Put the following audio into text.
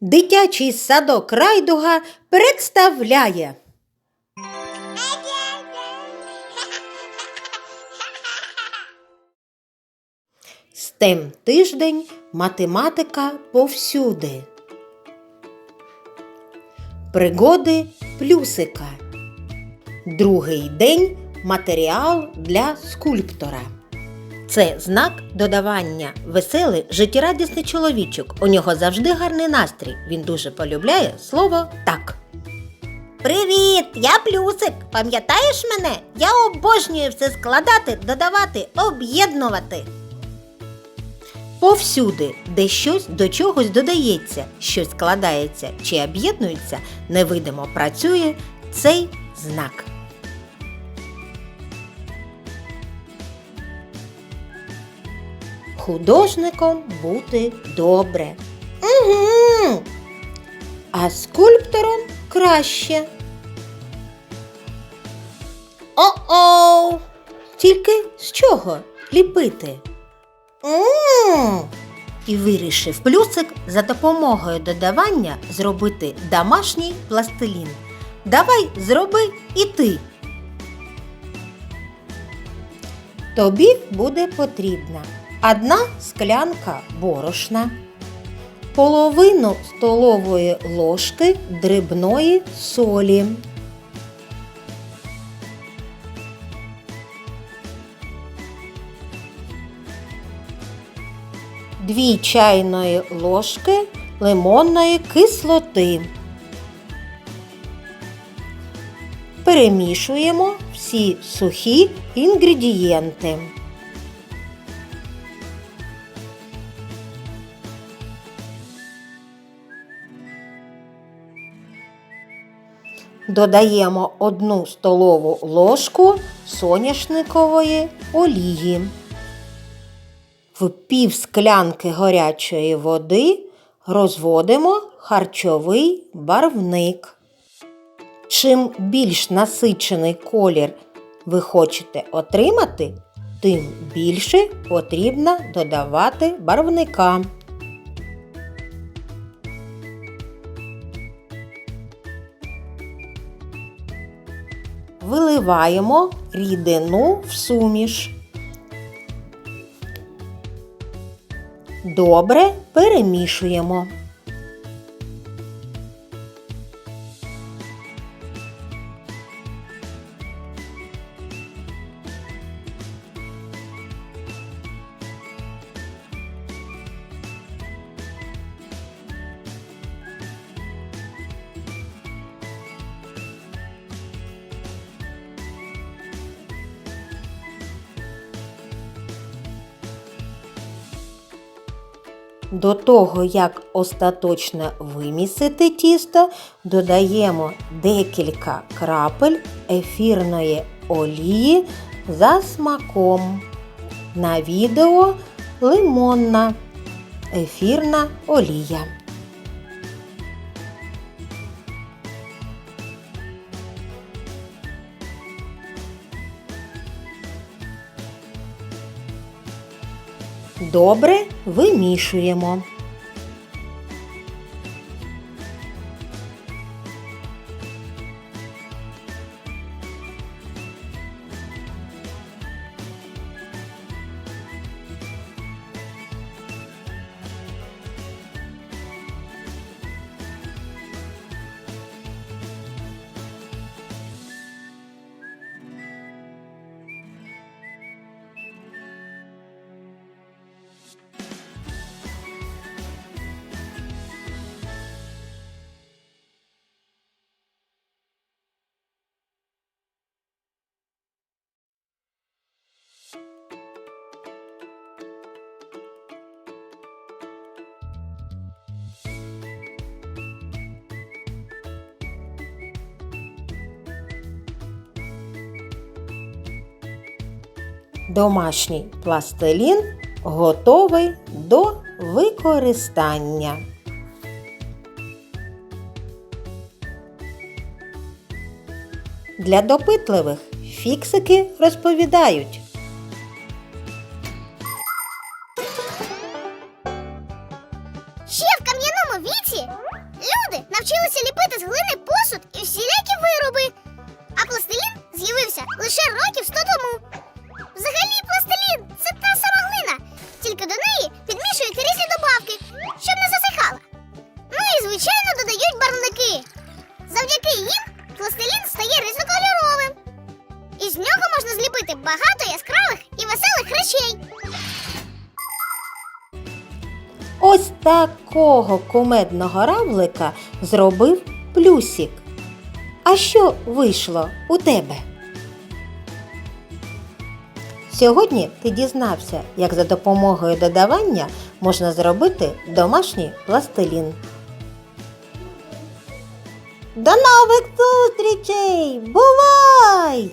Дитячий садок Райдуга представляє. Стем тиждень математика повсюди. Пригоди плюсика. Другий день матеріал для скульптора. Це знак додавання. Веселий, життєрадісний чоловічок. У нього завжди гарний настрій. Він дуже полюбляє слово так. Привіт! Я плюсик. Пам'ятаєш мене? Я обожнюю все складати, додавати, об'єднувати. Повсюди, де щось до чогось додається, щось складається чи об'єднується, невидимо працює цей знак. Художником бути добре. Угу. А скульптором краще. О-оу! Тільки з чого ліпити? м І вирішив плюсик за допомогою додавання зробити домашній пластилін. Давай зроби і ти. Тобі буде потрібна одна склянка борошна, половину столової ложки дрібної солі. Дві чайної ложки лимонної кислоти. Перемішуємо всі сухі інгредієнти. Додаємо одну столову ложку соняшникової олії. В пів склянки гарячої води розводимо харчовий барвник. Чим більш насичений колір ви хочете отримати, тим більше потрібно додавати барвника. Виливаємо рідину в суміш. Добре перемішуємо. До того, як остаточно вимісити тісто, додаємо декілька крапель ефірної олії за смаком. На відео лимонна ефірна олія. Добре вимішуємо. Домашній пластилін готовий до використання. Для допитливих фіксики розповідають. Ще в кам'яному віці ось такого кумедного равлика зробив плюсик. А що вийшло у тебе? Сьогодні ти дізнався, як за допомогою додавання можна зробити домашній пластилін. До нових зустрічей! Бувай!